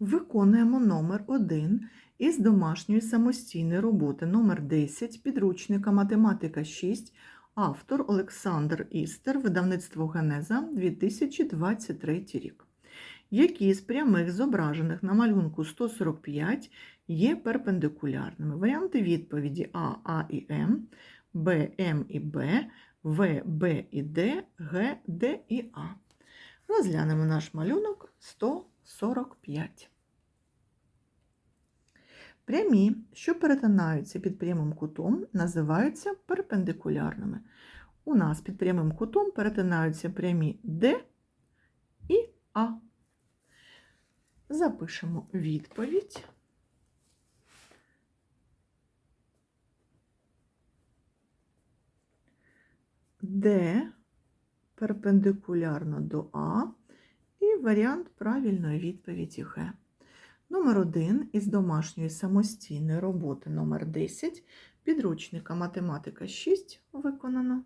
Виконуємо номер 1 із домашньої самостійної роботи номер 10 підручника Математика 6, автор Олександр Істер, видавництво Генеза 2023 рік. Які з прямих зображених на малюнку 145 є перпендикулярними? Варіанти відповіді А, А і М, Б, М і Б, В, Б і Д, Г, Д і А. Розглянемо наш малюнок 145. Прямі, що перетинаються під прямим кутом, називаються перпендикулярними. У нас під прямим кутом перетинаються прямі Д і А. Запишемо відповідь. Д перпендикулярно до А варіант правильної відповіді Г. Номер 1 із домашньої самостійної роботи номер 10 підручника Математика 6 виконано.